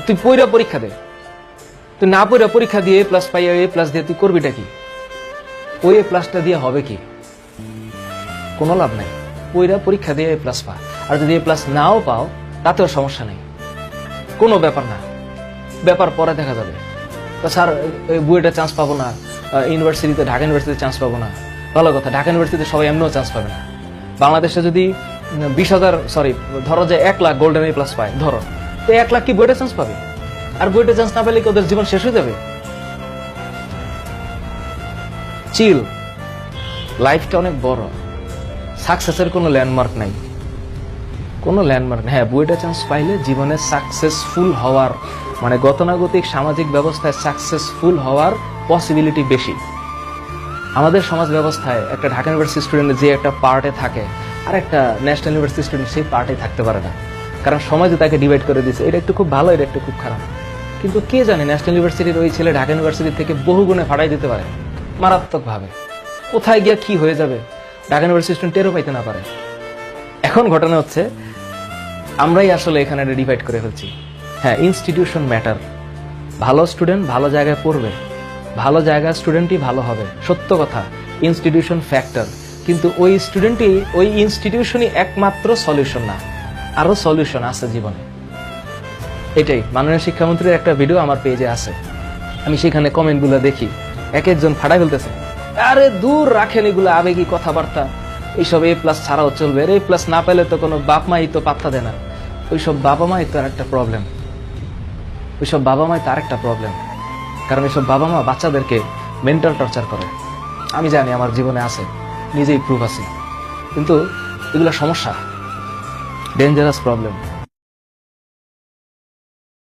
তুই পইরা পরীক্ষা দে। তুই না পইরা পরীক্ষা দিয়ে এ প্লাস পাই এ প্লাস দিয়ে তুই করবিটা কি? ওই এ প্লাসটা দিয়ে হবে কি? কোনো লাভ নাই। পইরা পরীক্ষা দিয়ে এ প্লাস পা। আর যদি এ প্লাস নাও পাও, তাতেও সমস্যা নেই। কোনো ব্যাপার না। ব্যাপার পরে দেখা যাবে। তো স্যার বুয়েটে চান্স পাবো না। ইউনিভার্সিটিতে ঢাকা ইউনিভার্সিটিতে চান্স পাবো না। ভালো কথা, ঢাকা ইউনিভার্সিটিতে সবাই এমনিও চান্স পাবে না। বাংলাদেশে যদি বিশ হাজার সরি ধরো যে এক লাখ গোল্ডেন এ প্লাস পায়, ধরো। তো এক লাখ কি বুয়েটে চান্স পাবে? আর বুয়েটে চান্স না পেলে কি ওদের জীবন শেষ হয়ে যাবে? চিল লাইফটা অনেক বড়। সাকসেসের কোনো ল্যান্ডমার্ক নাই। কোনো ল্যান্ডমার্ক হ্যাঁ বুয়েটে চান্স পাইলে জীবনে সাকসেসফুল হওয়ার মানে গতানুগতিক সামাজিক ব্যবস্থায় সাকসেসফুল হওয়ার পসিবিলিটি বেশি। আমাদের সমাজ ব্যবস্থায় একটা ঢাকা ইউনিভার্সিটি স্টুডেন্ট যে একটা পার্টে থাকে, আর একটা ন্যাশনাল ইউনিভার্সিটি স্টুডেন্ট সেই পার্টে থাকতে পারে না। কারণ সমাজে তাকে ডিভাইড করে দিয়েছে, এটা একটু খুব ভালো, এটা একটু খুব খারাপ। কিন্তু কে জানে ন্যাশনাল ইউনিভার্সিটির ওই ছেলে ঢাকা ইউনিভার্সিটি থেকে বহু গুণে ফাটাই দিতে পারে, মারাত্মকভাবে। কোথায় গিয়া কি হয়ে যাবে? ঢাকা ইউনিভার্সিটি স্টুডেন্ট টেরও পাইতে না পারে। এখন ঘটনা হচ্ছে, আমরাই আসলে এখানে এটা ডিভাইড করে ফেলছি। হ্যাঁ ইনস্টিটিউশন ম্যাটার ভালো স্টুডেন্ট ভালো জায়গায় পড়বে। ভালো জায়গায় স্টুডেন্টই ভালো হবে। সত্য কথা ইনস্টিটিউশন ফ্যাক্টর কিন্তু ওই স্টুডেন্টই ওই ইনস্টিটিউশনই একমাত্র সলিউশন না। আরও সলিউশন আছে জীবনে। এটাই, মাননীয় শিক্ষামন্ত্রীর একটা ভিডিও আমার পেজে আছে। আমি সেখানে কমেন্টগুলো দেখি। এক একজন ফাটাই ফেলতেছে। আরে দূর রাখেন এগুলো আবেগী কথাবার্তা। এইসব এ প্লাস ছাড়াও চলবে। এ প্লাস না পেলে তো কোনো বাপ মাই তো পাত্তা দেয় না। ওইসব বাবা মাই তো আর একটা প্রবলেম ওইসব বাবা মাই তার একটা প্রবলেম কারণ এইসব বাবা মা বাচ্চাদেরকে মেন্টাল টর্চার করে। আমি জানি আমার জীবনে আছে, নিজেই প্রুফ আছি। কিন্তু এগুলো সমস্যা। Dangerous problem